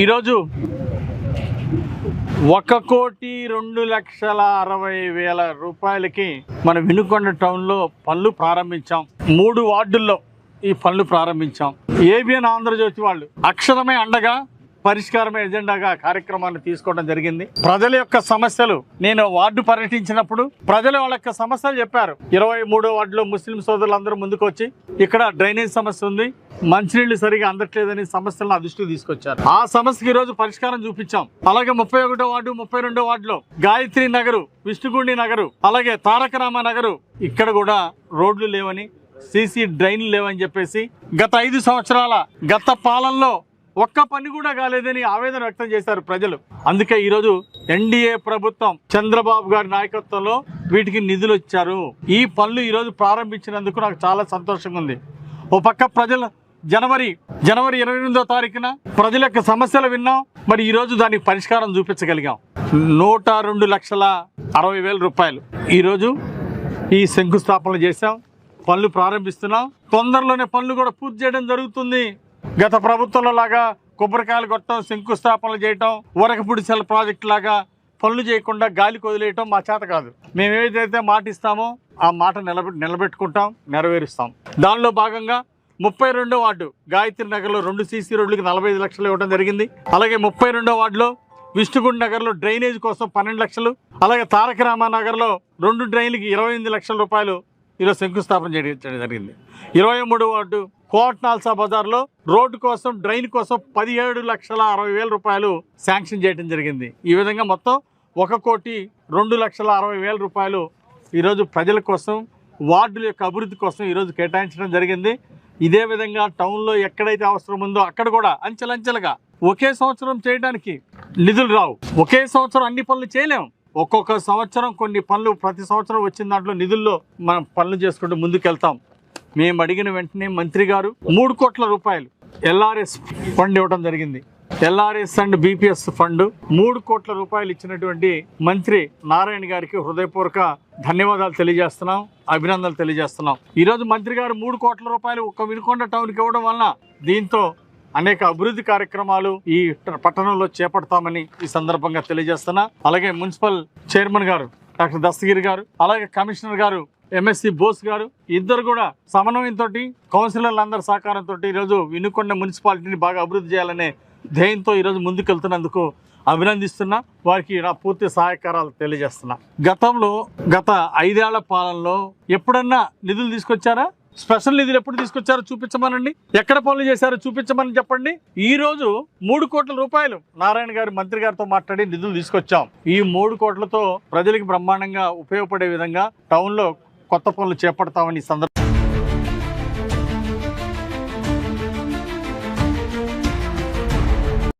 ఈరోజు ఒక కోటి రెండు లక్షల అరవై వేల రూపాయలకి మన వినుకొండ టౌన్లో పనులు ప్రారంభించాం. మూడు వార్డుల్లో ఈ పనులు ప్రారంభించాం. ఏబిఎన్ ఆంధ్రజ్యోతి వాళ్ళు అక్షరమే అండగా పరిష్కారమే ఎజెండాగా కార్యక్రమాన్ని తీసుకోవడం జరిగింది. ప్రజల యొక్క సమస్యలు నేను వార్డు పర్యటించినప్పుడు ప్రజలు వాళ్ళ యొక్క సమస్యలు చెప్పారు. ఇరవై మూడో వార్డులో ముస్లిం సోదరులందరూ ముందుకు వచ్చి ఇక్కడ డ్రైనేజ్ సమస్య ఉంది. మంచినీళ్ళు సరిగా అందట్లేదని సమస్యలను నా దృష్టికి తీసుకొచ్చారు. ఆ సమస్యకి ఈ రోజు పరిష్కారం చూపించాం. అలాగే ముప్పై ఒకటో వార్డు ముప్పై రెండో వార్డులో గాయత్రి నగరు విష్ణుగుండి నగరు అలాగే తారకరామ నగరు ఇక్కడ కూడా రోడ్లు లేవని సీసీ డ్రైన్లు లేవని చెప్పేసి గత ఐదు సంవత్సరాల గత పాలనలో ఒక్క పని కూడా కాలేదని ఆవేదన వ్యక్తం చేశారు ప్రజలు. అందుకే ఈరోజు ఎన్డీఏ ప్రభుత్వం చంద్రబాబు గారి నాయకత్వంలో వీటికి నిధులు ఇచ్చారు. ఈ పనులు ఈరోజు ప్రారంభించినందుకు నాకు చాలా సంతోషంగా ఉంది. ఓ పక్క ప్రజలు జనవరి జనవరి ఇరవై ఎనిమిదో తారీఖున ప్రజల యొక్క సమస్యలు విన్నాం. మరి ఈరోజు దానికి పరిష్కారం చూపించగలిగాం. నూట రెండు లక్షల అరవై వేల రూపాయలు ఈరోజు ఈ శంకుస్థాపనలు చేశాం. పనులు ప్రారంభిస్తున్నాం. తొందరలోనే పనులు కూడా పూర్తి చేయడం జరుగుతుంది. గత ప్రభుత్వంలో లాగా కొబ్బరికాయలు కొట్టడం శంకుస్థాపనలు చేయటం ఉరకపుడి సెల్ ప్రాజెక్ట్ లాగా పనులు చేయకుండా గాలికి వదిలేయటం మా చేత కాదు. మేము ఏదైతే మాట ఇస్తామో ఆ మాట నిలబె నిలబెట్టుకుంటాం నెరవేరుస్తాం. దానిలో భాగంగా ముప్పై రెండో వార్డు గాయత్రి నగర్లో రెండు సీసీ రోడ్లకి నలభై ఐదు లక్షలు ఇవ్వడం జరిగింది. అలాగే ముప్పై రెండో వార్డులో విష్ణుగుండ్ నగర్లో డ్రైనేజ్ కోసం పన్నెండు లక్షలు అలాగే తారక రామ నగర్లో రెండు డ్రైన్లకి ఇరవై ఎనిమిది లక్షల రూపాయలు ఈరోజు శంకుస్థాపన చేయడం జరిగింది. ఇరవై మూడు వార్డు కోట్ నాల్సా బజార్లో రోడ్డు కోసం డ్రైన్ కోసం పదిహేడు లక్షల అరవై వేల రూపాయలు శాంక్షన్ చేయడం జరిగింది. ఈ విధంగా మొత్తం ఒక కోటి రెండు లక్షల అరవై వేల రూపాయలు ఈరోజు ప్రజల కోసం వార్డుల యొక్క అభివృద్ధి కోసం ఈరోజు కేటాయించడం జరిగింది. ఇదే విధంగా టౌన్లో ఎక్కడైతే అవసరం ఉందో అక్కడ కూడా అంచెలంచెలుగా ఒకే సంవత్సరం చేయడానికి నిధులు రావు. ఒకే సంవత్సరం అన్ని పనులు చేయలేం. ఒక్కొక్క సంవత్సరం కొన్ని పనులు ప్రతి సంవత్సరం వచ్చిన దాంట్లో నిధుల్లో మనం పనులు చేసుకుంటూ ముందుకెళ్తాం. మేము అడిగిన వెంటనే మంత్రి గారు మూడు కోట్ల రూపాయలు ఎల్ఆర్ఎస్ ఫండ్ ఇవ్వడం జరిగింది. ఎల్ఆర్ఎస్ అండ్ బీపీఎస్ ఫండ్ మూడు కోట్ల రూపాయలు ఇచ్చినటువంటి మంత్రి నారాయణ గారికి హృదయపూర్వక ధన్యవాదాలు తెలియజేస్తున్నాం అభినందనలు తెలియజేస్తున్నాం. ఈరోజు మంత్రి గారు మూడు కోట్ల రూపాయలు ఒక్క వినుకొండ టౌన్కి ఇవ్వడం వలన దీంతో అనేక అభివృద్ధి కార్యక్రమాలు ఈ పట్టణంలో చేపడతామని ఈ సందర్భంగా తెలియజేస్తున్నా. అలాగే మున్సిపల్ చైర్మన్ గారు డాక్టర్ దస్తగిరి గారు అలాగే కమిషనర్ గారు ఎంఎస్సి బోస్ గారు ఇద్దరు కూడా సమన్వయంతో కౌన్సిలర్లు అందరి సహకారంతో ఈరోజు వినుకొండ మున్సిపాలిటీని బాగా అభివృద్ధి చేయాలనే ధ్యేయంతో ఈరోజు ముందుకెళ్తున్నందుకు అభినందిస్తున్నా. వారికి నా పూర్తి సహాయకారాలు తెలియజేస్తున్నా. గతంలో గత ఐదేళ్ళ పాలనలో ఎప్పుడన్నా నిధులు తీసుకొచ్చారా? స్పెషల్ నిధులు ఎప్పుడు తీసుకొచ్చారో చూపించమనండి. ఎక్కడ పనులు చేశారో చూపించమని చెప్పండి. ఈ రోజు మూడు కోట్ల రూపాయలు నారాయణ గారి మంత్రి గారితో మాట్లాడి నిధులు తీసుకొచ్చాం. ఈ మూడు కోట్లతో ప్రజలకు బ్రహ్మాండంగా ఉపయోగపడే విధంగా టౌన్లో కొత్త పనులు చేపడతామని ఈ సందర్భంగా